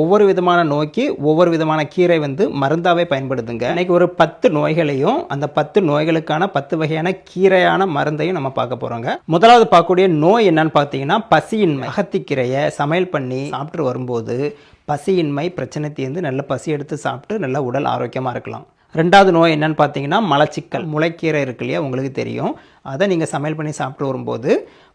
ஒவ்வொரு விதமான நோய்க்கு ஒவ்வொரு விதமான கீரை வந்து மருந்தாகவே பயன்படுத்துங்க இன்னைக்கு ஒரு பத்து நோய்களையும் அந்த பத்து நோய்களுக்கான பத்து வகையான கீரையான மருந்தையும் நம்ம பார்க்க போறோங்க. முதலாவது பார்க்கக்கூடிய நோய் என்னன்னு பார்த்தீங்கன்னா பசியின்மை. அகத்திக்கீரையை சமையல் பண்ணி சாப்பிட்டு வரும்போது பசியின்மை பிரச்சனை தீர்ந்து நல்ல பசி எடுத்து சாப்பிட்டு நல்ல உடல் ஆரோக்கியமாக இருக்கலாம். ரெண்டாவது நோய் என்னென்னு பார்த்தீங்கன்னா மலச்சிக்கல். முளைக்கீரை இருக்கு இல்லையா உங்களுக்கு தெரியும். அதை நீங்கள் சமையல் பண்ணி சாப்பிட்டு வரும்போது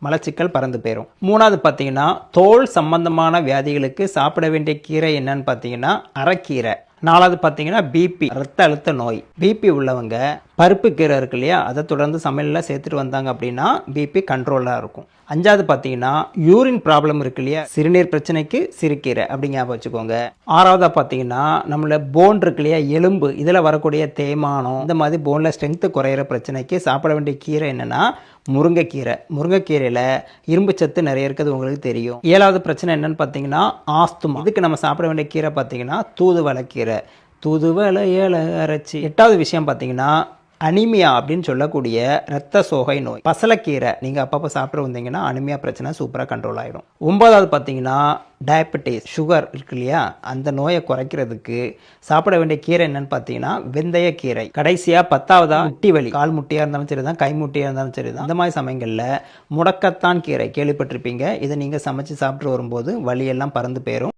மலச்சிக்கல் பறந்து போயிடும் மூணாவது பார்த்தீங்கன்னா தோல் சம்பந்தமான வியாதிகளுக்கு சாப்பிட வேண்டிய கீரை என்னன்னு பார்த்தீங்கன்னா அரைக்கீரை. நாலாவது பார்த்தீங்கன்னா பிபி ரத்த அழுத்த நோய். பிபி உள்ளவங்க பருப்பு கீரை இருக்கு இல்லையா? அதை தொடர்ந்து சமையலில் சேர்த்துட்டு வந்தாங்க அப்படின்னா பிபி கண்ட்ரோலாக இருக்கும். அஞ்சாவது பார்த்தீங்கன்னா யூரின் ப்ராப்ளம் இருக்கு இல்லையா? சிறுநீர் பிரச்சனைக்கு சிறுகீரை அப்படி ஞாபகம் வச்சுக்கோங்க. ஆறாவதாக பார்த்தீங்கன்னா நம்மள போன் இருக்கு இல்லையா? எலும்பு இதில் வரக்கூடிய தேய்மானம் இந்த மாதிரி போனில் ஸ்ட்ரென்த்து குறையிற பிரச்சனைக்கு சாப்பிட வேண்டிய கீரை என்னென்னா முருங்கைக்கீரை. முருங்கைக்கீரையில் இரும்பு சத்து நிறைய இருக்கிறது உங்களுக்கு தெரியும். ஏழாவது பிரச்சனை என்னன்னு பார்த்தீங்கன்னா ஆஸ்துமா. இதுக்கு நம்ம சாப்பிட வேண்டிய கீரை பார்த்தீங்கன்னா தூதுவளை கீரை. தூதுவளை ஏழை அரைச்சி. எட்டாவது விஷயம் பார்த்தீங்கன்னா அனிமியா அப்படின்னு சொல்லக்கூடிய இரத்த சோகை நோய். பசலக்கீரை. நீங்கள் அப்பப்போ சாப்பிட்டு வந்தீங்கன்னா அனிமியா பிரச்சனை சூப்பராக கண்ட்ரோல் ஆகிடும் ஒன்பதாவது பார்த்தீங்கன்னா டயபெட்டிஸ் சுகர் இருக்கு இல்லையா? அந்த நோயை குறைக்கிறதுக்கு சாப்பிட வேண்டிய கீரை என்னன்னு பார்த்தீங்கன்னா வெந்தய கீரை. கடைசியாக பத்தாவதா? முட்டி வலி. கால் முட்டியாக இருந்தாலும் சரி தான் கை முட்டியாக இருந்தாலும் சரி தான் அந்த மாதிரி சமயங்களில் முடக்கத்தான் கீரை. கேள்விப்பட்டிருப்பீங்க. இதை நீங்கள் சமைச்சு சாப்பிட்டு வரும்போது வலியெல்லாம் பறந்து போயிடும்